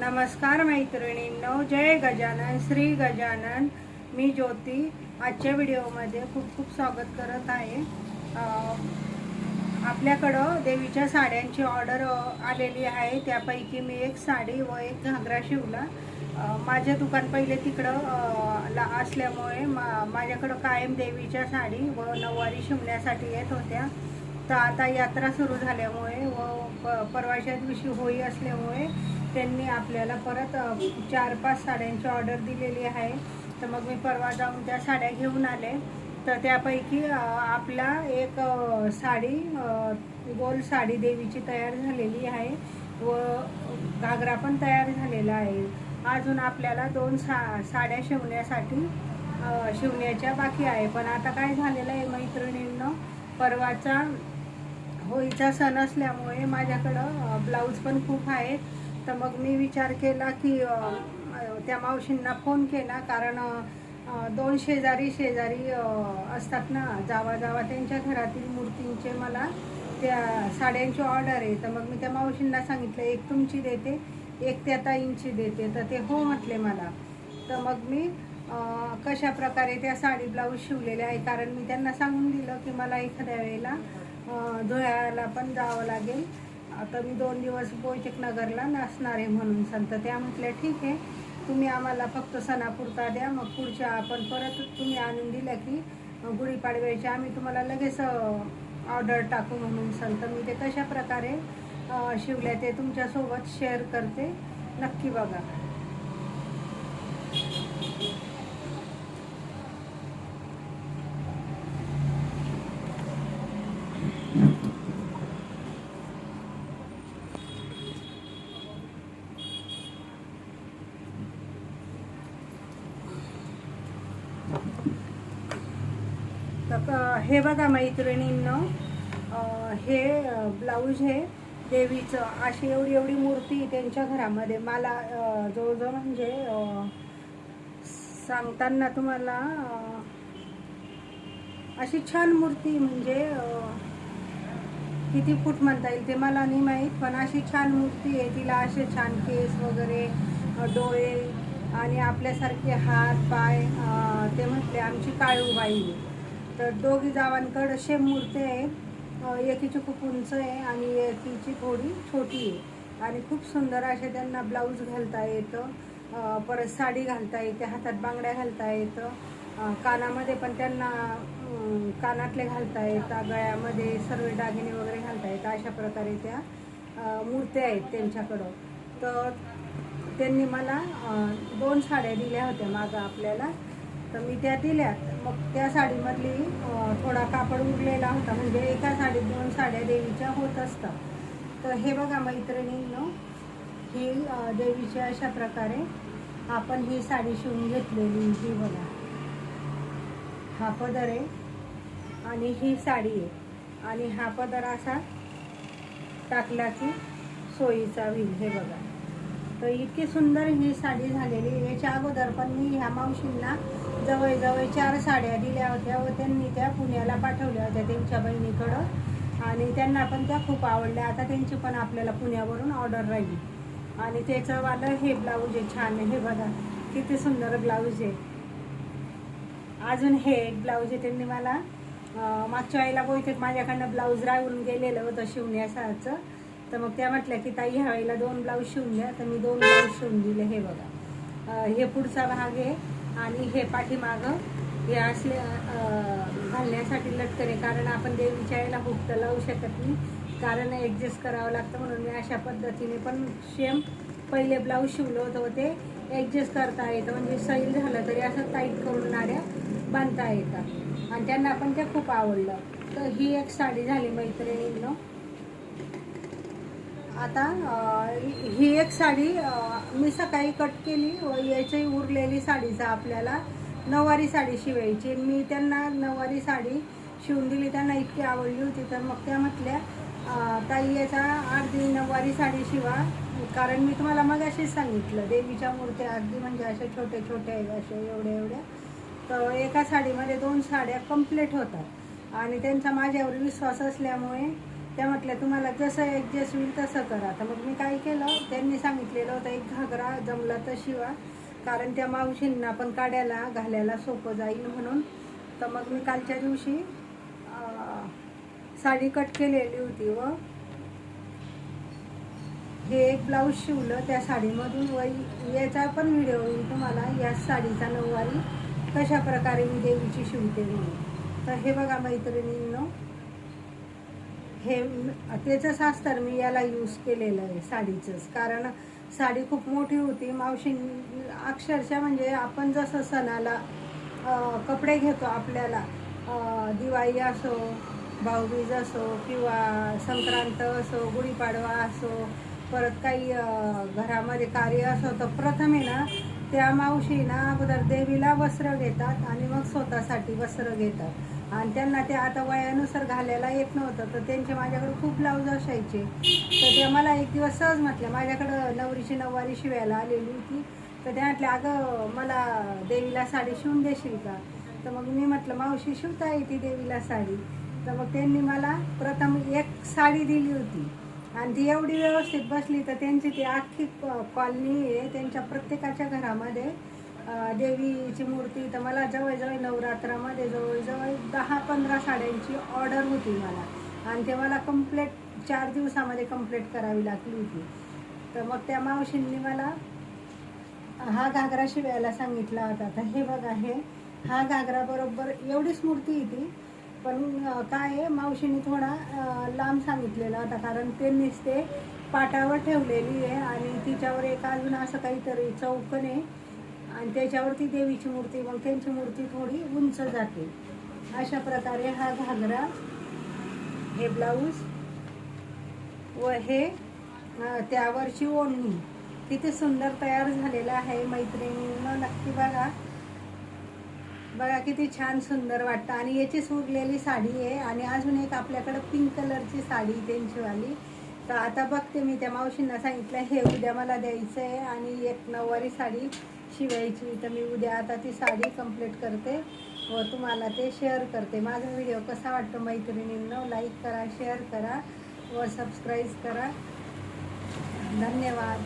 नमस्कार मैत्रिणींनो जय गजानन श्री गजानन. मी ज्योती. आजच्या व्हिडिओमध्ये खूप खूप स्वागत करत आहे. आपल्याकडं देवीच्या साड्यांची ऑर्डर आलेली आहे. त्यापैकी मी एक साडी व एक घागरा शिवला. माझे दुकान पहिले तिकडं ला असल्यामुळे मा माझ्याकडं कायम देवीच्या साडी व नऊवारी शिवण्यासाठी येत होत्या. तर आता यात्रा सुरू झाल्यामुळे व प परवाच्या दिवशी होळी असल्यामुळे त्यांनी आपल्याला परत चार पाच साड्यांची ऑर्डर दिलेली आहे. तर मग मी परवा जाऊन त्या साड्या घेऊन आले. तर त्यापैकी आपला एक साडी गोल साडी देवीची तयार झालेली आहे व घागरा पण तयार झालेला आहे. अजून आपल्याला दोन सा साड्या शिवण्यासाठी शिवण्याच्या बाकी आहे. पण आता काय झालेलं आहे मैत्रिणींनं परवाचा होळीचा सण असल्यामुळे माझ्याकडं ब्लाऊज पण खूप आहेत. तर मग मी विचार केला की त्या मावशींना फोन केला. कारण दोन शेजारी शेजारी असतात ना जावा जावा त्यांच्या घरातील मूर्तींचे मला त्या साड्यांची ऑर्डर आहे. तर मग मी त्या मावशींना सांगितलं एक तुमची देते एक त्या ताईंची देते. तर ते हो म्हटले मला. तर मग मी कशा प्रकारे त्या साडी ब्लाऊज शिवलेल्या आहे? कारण मी त्यांना सांगून दिलं की मला एखाद्या वेळेला धुळ्याला पण जावं लागेल. आता मी दोन दिवस बोईचक नगरला नसणार आहे म्हणून संत त्या म्हटल्या ठीक आहे. तुम्ही आम्हाला फक्त सणापुरता द्या. मग पुढच्या आपण परत तुम्ही आणून दिल्या की गुढीपाडव्याच्या आम्ही तुम्हाला लगेच ऑर्डर टाकू म्हणून संत मी ते कशा प्रकारे शिवल्या ते तुमच्यासोबत शेअर करते. नक्की बघा तर क- हे बघा मैत्रिणींनो हे ब्लाऊज हे देवीचं अशी एवढी एवढी मूर्ती त्यांच्या घरामध्ये. मला जवळजवळ म्हणजे सांगताना तुम्हाला अशी छान मूर्ती म्हणजे किती फूट म्हणता येईल ते मला नाही माहीत पण अशी छान मूर्ती आहे तिला असे छान केस वगैरे डोळे आणि आपल्यासारखे हात पाय ते म्हटले आमची काळूबाई आहे. तर दोघी जावांकडं असे मूर्ती आहे एकीची खूप उंच आहे आणि एकीची थोडी छोटी आहे आणि खूप सुंदर असे त्यांना ब्लाऊज घालता येतं परत साडी घालता येते हातात बांगड्या घालता येतं कानामध्ये पण त्यांना कानातले घालता येतात गळ्यामध्ये सर्व दागिने वगैरे घालता येतात अशा प्रकारे त्या मूर्त्या आहेत त्यांच्याकडं. तर त्यांनी मला दोन साड्या दिल्या होत्या मागं आपल्याला. तर मी त्या दिल्या. मग त्या साडीमधली थोडा कापड उरलेला होता. म्हणजे एका साडीत दोन साड्या देवीच्या होत असतात. तर हे बघा मैत्रिणींनो ही देवीच्या अशा प्रकारे आपण ही साडी शिवून घेतलेली ही बघा. हा पदर आहे आणि ही साडी आहे. आणि हा पदर असा टाकला की सोयीचा होईल हे बघा. तर इतकी सुंदर ही साडी झालेली याच्या अगोदर पण मी ह्या मावशींना जवळजवळ चार साड्या दिल्या होत्या व त्यांनी त्या पुण्याला पाठवल्या होत्या त्यांच्या बहिणीकडं. आणि त्यांना पण त्या खूप आवडल्या. आता त्यांची पण आपल्याला पुण्यावरून ऑर्डर राहिली. आणि त्याचं वालं हे ब्लाऊज आहे छान आहे हे बघा. किती सुंदर ब्लाऊज आहे. अजून हे एक ब्लाऊज येते त्यांनी मला. मागच्या वेळेला बहुतेक माझ्याकडनं ब्लाऊज राहून गेलेलं होतं शिवण्यासारखं तर मग त्या म्हटल्या की ताई ह्या वेळेला दोन ब्लाऊज शिवून द्या तर मी दोन ब्लाऊज शिवून दिले हे बघा. हे पुढचा भाग आहे आणि हे पाठीमागं हे असले घालण्यासाठी लटकणे कारण आपण देवीच्या वेळेला हुक लावू शकत नाही. कारण ॲडजस्ट करावं लागतं म्हणून मी अशा पद्धतीने पण सेम पहिले ब्लाऊज शिवलं होतं व ते ॲडजस्ट करता येतं. म्हणजे सैल झालं तरी असं टाईट करून नाड्या बांधता येतात. आणि त्यांना पण ते खूप आवडलं. तर ही एक साडी झाली मैत्रिणींनो. आता ही एक साडी मी सकाळी कट केली व याची उरलेली साडीचा आपल्याला नऊवारी साडी शिवायची. मी त्यांना नऊवारी साडी शिवून दिली. त्यांना इतकी आवडली होती. तर मग त्या म्हटल्या ताई याचा अर्धी नऊवारी साडी शिवा. कारण मी तुम्हाला मग अशीच सांगितलं देवीच्या मूर्त्या अगदी म्हणजे अशा छोट्या छोट्या आहेत अशा एवढ्या एवढ्या तर एका साडीमध्ये दोन साड्या कंप्लीट होतात. आणि त्यांचा माझ्यावर विश्वास असल्यामुळे त्या म्हटल्या तुम्हाला जसं ॲडजस्ट होईल तसं करा. तर मग मी काय केलं त्यांनी सांगितलेलं होतं एक घागरा जमला तर शिवा कारण त्या मावशींना पण काढायला घालायला सोपं जाईल म्हणून. तर मग मी कालच्या दिवशी साडी कट केलेली होती व हे एक ब्लाऊज शिवलं त्या साडीमधून व याचा पण व्हिडिओ येईल तुम्हाला या साडीचा नऊवारी. कशा प्रकारे मी देवीची शिवते म्हणून. तर हे बघा मैत्रिणींनो हे म- त्याचंच अस्तर मी याला यूज केलेलं आहे साडीचंच. कारण साडी खूप मोठी होती. मावशी अक्षरशः म्हणजे आपण जसं सणाला कपडे घेतो आपल्याला दिवाळी असो भाऊबीज असो किंवा संक्रांत असो गुढीपाडवा असो परत काही घरामध्ये कार्य असो तर प्रथम आहे ना त्या मावशी ना अगोदर देवीला वस्त्र घेतात आणि मग स्वतःसाठी वस्त्र घेतात. आणि त्यांना ते आता वयानुसार घालायला येत नव्हतं तर त्यांचे माझ्याकडे खूप ब्लाऊज असायचे. तर ते मला एक दिवस सहज म्हटल्या माझ्याकडं नवरीची नऊवारी शिवायला आलेली होती. तर त्या म्हटल्या अगं मला देवीला साडी शिवून देशील का? तर मग मी म्हटलं मावशी शिवता येते देवीला साडी. तर मग त्यांनी मला प्रथम एक साडी दिली होती. आणि ती एवढी व्यवस्थित बसली तर त्यांची ती अख्खी कॉलनी आहे त्यांच्या प्रत्येकाच्या घरामध्ये. देवीची मूर्ती तर मला जवळजवळ नवरात्रामध्ये जवळजवळ दहा पंधरा साड्यांची ऑर्डर होती मला. आणि ते मला कम्प्लेट चार दिवसामध्ये कंप्लीट करावी लागली होती. तर मग त्या मावशींनी मला हा घागरा शिवायला सांगितला होता. तर हे बघा हे हा घागरा बरोबर एवढीच मूर्ती होती ती. पण काय आहे मावशीने थोडा लांब सांगितलेला होता कारण ते ते पाटावर ठेवलेली आहे आणि तिच्यावर एक अजून असं काहीतरी चौकन आहे आणि त्याच्यावरती देवीची मूर्ती मग त्यांची मूर्ती थोडी उंच जाते. अशा प्रकारे हा घागरा हे ब्लाऊज व हे त्यावरची ओढणी किती सुंदर तयार झालेलं आहे मैत्रिणींना नक्की बघा. बघा किती छान सुंदर वाटतं. आणि याचीच उरलेली साडी आहे. आणि अजून एक आपल्याकडं पिंक कलरची साडी त्यांचीवाली. तर आता बघते मी त्या मावशींना सांगितलं हे उद्या मला द्यायचं आहे आणि एक नऊवारी साडी शिवायची तर मी उद्या आता ती साडी कंप्लीट करते व तुम्हाला ते शेअर करते. माझा व्हिडिओ कसा वाटतो मैत्रिणींनो? लाईक करा शेअर करा व सबस्क्राईब करा. धन्यवाद.